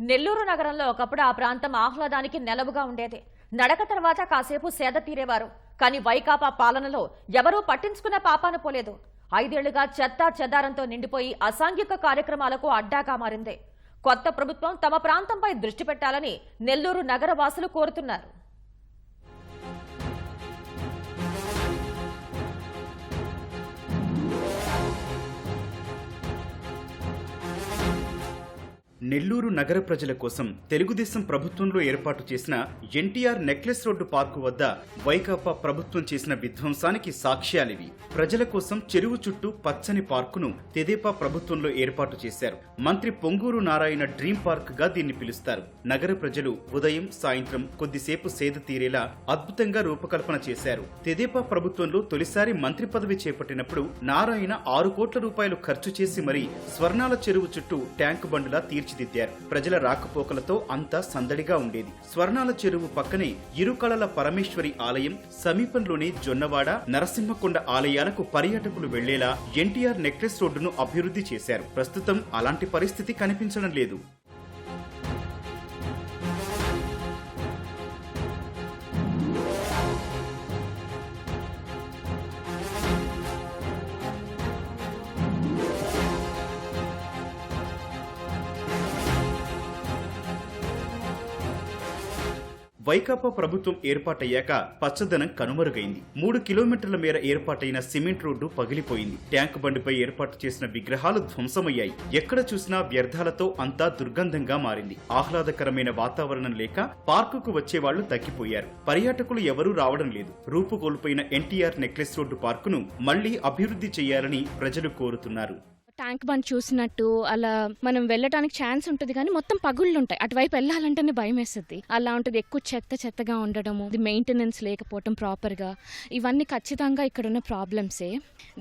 నెల్లూరు నగరంలో ఒకప్పుడు ఆ ప్రాంతం ఆహ్లాదానికి నెలవుగా ఉండేది. నడక తర్వాత కాసేపు సేద తీరేవారు. కానీ వైకాపా పాలనలో ఎవరూ పట్టించుకున్న పాపాన పోలేదు. ఐదేళ్ళుగా చెత్త చెదారంతో నిండిపోయి అసాంఘిక కార్యక్రమాలకు అడ్డాగా మారింది. కొత్త ప్రభుత్వం తమ ప్రాంతంపై దృష్టి పెట్టాలని నెల్లూరు నగర వాసులు కోరుతున్నారు. నెల్లూరు నగర ప్రజల కోసం తెలుగుదేశం ప్రభుత్వంలో ఏర్పాటు చేసిన ఎన్టీఆర్ నెక్లెస్ రోడ్డు పార్కు వద్ద వైకాపా ప్రభుత్వం చేసిన విధ్వంసానికి సాక్ష్యాలివి. ప్రజల కోసం చెరువు చుట్టూ పచ్చని పార్కును తెదేపా ప్రభుత్వంలో ఏర్పాటు చేశారు. మంత్రి పొంగూరు నారాయణ డ్రీమ్ పార్క్గా దీన్ని పిలుస్తారు. నగర ప్రజలు ఉదయం సాయంత్రం కొద్దిసేపు సేద తీరేలా అద్భుతంగా రూపకల్పన చేశారు. తెదేపా ప్రభుత్వంలో తొలిసారి మంత్రి పదవి చేపట్టినప్పుడు నారాయణ ఆరు కోట్ల రూపాయలు ఖర్చు చేసి మరీ స్వర్ణాల చెరువు చుట్టూ ట్యాంకు బండులా తీర్చిదిద్దారు ప్రజల రాకపోకలతో అంతా సందడిగా ఉండేది. స్వర్ణాల చెరువు పక్కనే ఇరుకళల పరమేశ్వరి ఆలయం సమీపంలోని జొన్నవాడ నరసింహకొండ ఆలయాలకు పర్యాటకులు వెళ్ళేలా ఎన్టీఆర్ నెక్లెస్ రోడ్డును అభివృద్ధి చేశారు. ప్రస్తుతం అలాంటి పరిస్థితి కనిపించడం లేదు. వైకాపా ప్రభుత్వం ఏర్పాటయ్యాక పచ్చదనం కనుమరుగైంది. మూడు కిలోమీటర్ల మేర ఏర్పాటైన సిమెంట్ రోడ్డు పగిలిపోయింది. ట్యాంక్ బండిపై ఏర్పాటు చేసిన విగ్రహాలు ధ్వంసమయ్యాయి. ఎక్కడ చూసినా వ్యర్థాలతో అంతా దుర్గంధంగా మారింది. ఆహ్లాదకరమైన వాతావరణం లేక పార్కుకు వచ్చేవాళ్ళు తగ్గిపోయారు. పర్యాటకులు ఎవరూ రావడం లేదు. రూపు కోల్పోయిన ఎన్టీఆర్ నెక్లెస్ రోడ్డు పార్కును మళ్ళీ అభివృద్ధి చేయాలని ప్రజలు కోరుతున్నారు. ట్యాంక్ బండ్ చూసినట్టు అలా మనం వెళ్ళటానికి ఛాన్స్ ఉంటుంది కానీ మొత్తం పగుళ్ళు ఉంటాయి అటువైపు వెళ్ళాలంటేనే భయం వేస్తుంది అలా ఉంటుంది ఎక్కువ చెత్త చెత్తగా ఉండడము ఇది మెయింటెనెన్స్ లేకపోవటం ప్రాపర్గా ఇవన్నీ ఖచ్చితంగా ఇక్కడ ఉన్న ప్రాబ్లమ్సే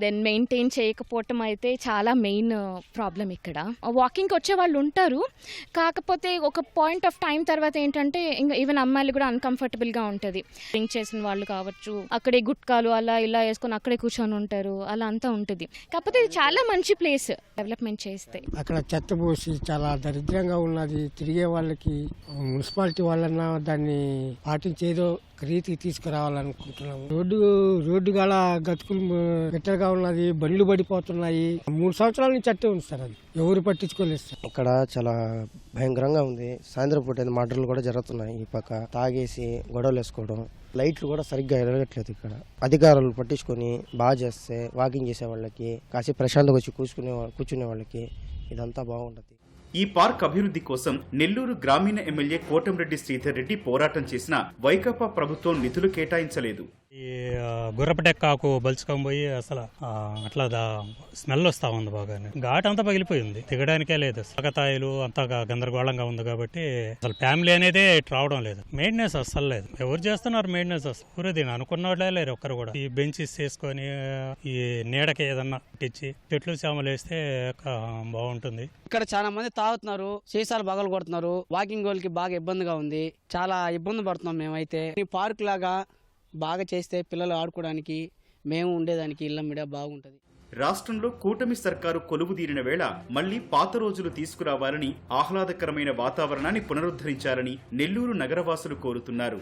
దెన్ మెయింటైన్ చేయకపోవటం అయితే చాలా మెయిన్ ప్రాబ్లం ఇక్కడ. వాకింగ్కి వచ్చే వాళ్ళు ఉంటారు. కాకపోతే ఒక పాయింట్ ఆఫ్ టైం తర్వాత ఏంటంటే ఇంకా ఈవెన్ అమ్మాయిలు కూడా అన్కంఫర్టబుల్గా ఉంటుంది. డ్రింక్ చేసిన వాళ్ళు కావచ్చు అక్కడే గుట్కాలు అలా ఇలా వేసుకొని అక్కడే కూర్చొని ఉంటారు అలా అంతా ఉంటుంది. కాకపోతే ఇది చాలా మంచి ప్లేస్ డెవలప్మెంట్ చేస్తే. అక్కడ చెత్త పోసి చాలా దరిద్రంగా ఉన్నది. తిరిగే వాళ్ళకి మున్సిపాలిటీ వాళ్ళన్నా దాన్ని పాటించేదో రీతికి తీసుకురావాలనుకుంటున్నాం. రోడ్డు రోడ్డు గల గతుకులు గట్టగా ఉన్నది. బండ్లు పడిపోతున్నాయి. మూడు సంవత్సరాల నుంచి అట్టే ఉంది సార్ అది. ఎవరు పట్టించుకోలేదు సార్. ఇక్కడ చాలా భయంకరంగా ఉంది. సాయంత్రం పూట మర్డర్లు కూడా జరుగుతున్నాయి ఈ పక్క. తాగేసి గొడవలు వేసుకోవడం. లైట్లు కూడా సరిగ్గా ఎరగట్లేదు ఇక్కడ. అధికారులు పట్టించుకొని బాగా చేస్తే వాకింగ్ చేసే వాళ్ళకి కాసేపు ప్రశాంతంగా వచ్చి కూర్చునే కూర్చునే వాళ్ళకి ఇదంతా బాగుంటుంది. ఈ పార్క్ అభివృద్ధి కోసం నెల్లూరు గ్రామీణ ఎమ్మెల్యే కోటంరెడ్డి శ్రీధర్ రెడ్డి పోరాటం చేసినా వైకాపా ప్రభుత్వం నిధులు కేటాయించలేదు. ఈ గుర్రపటెక్కాకు బలుచుకొని పోయి అసలు అట్లా దా స్మెల్ వస్తా ఉంది బాగానే. ఘాట్ అంతా పగిలిపోయింది. దిగడానికే లేదు. సగతాయిలు అంతా గందరగోళంగా ఉంది కాబట్టి అసలు ఫ్యామిలీ అనేది ఇటు రావడం లేదు. మెయింటెనెన్స్ అస్సలు లేదు. ఎవరు చేస్తున్నారు మెయింటెనెన్స్ అసలు? ఊరే దీని అనుకున్నట్లే వాళ్ళే లేరు ఒక్కరు కూడా. ఈ బెంచెస్ చేసుకొని ఈ నీడకి ఏదన్నా ఇచ్చి చెట్లు చేమలు వేస్తే బాగుంటుంది. ఇక్కడ చాలా మంది తాగుతున్నారు సీసాలు బగలు కొడుతున్నారు వాకింగ్ వాళ్ళకి బాగా ఇబ్బందిగా ఉంది. చాలా ఇబ్బంది పడుతున్నాం మేమైతే. ఈ పార్క్ లాగా బాగా చేస్తే పిల్లలు ఆడుకోవడానికి మేము ఉండేదానికి ఇళ్ళ మీడియా బాగుంటుంది. రాష్ట్రంలో కూటమి సర్కారు కొలువుదీరిన వేళ మళ్ళీ పాత రోజులు తీసుకురావాలని ఆహ్లాదకరమైన వాతావరణాన్ని పునరుద్ధరించాలని నెల్లూరు నగరవాసులు కోరుతున్నారు.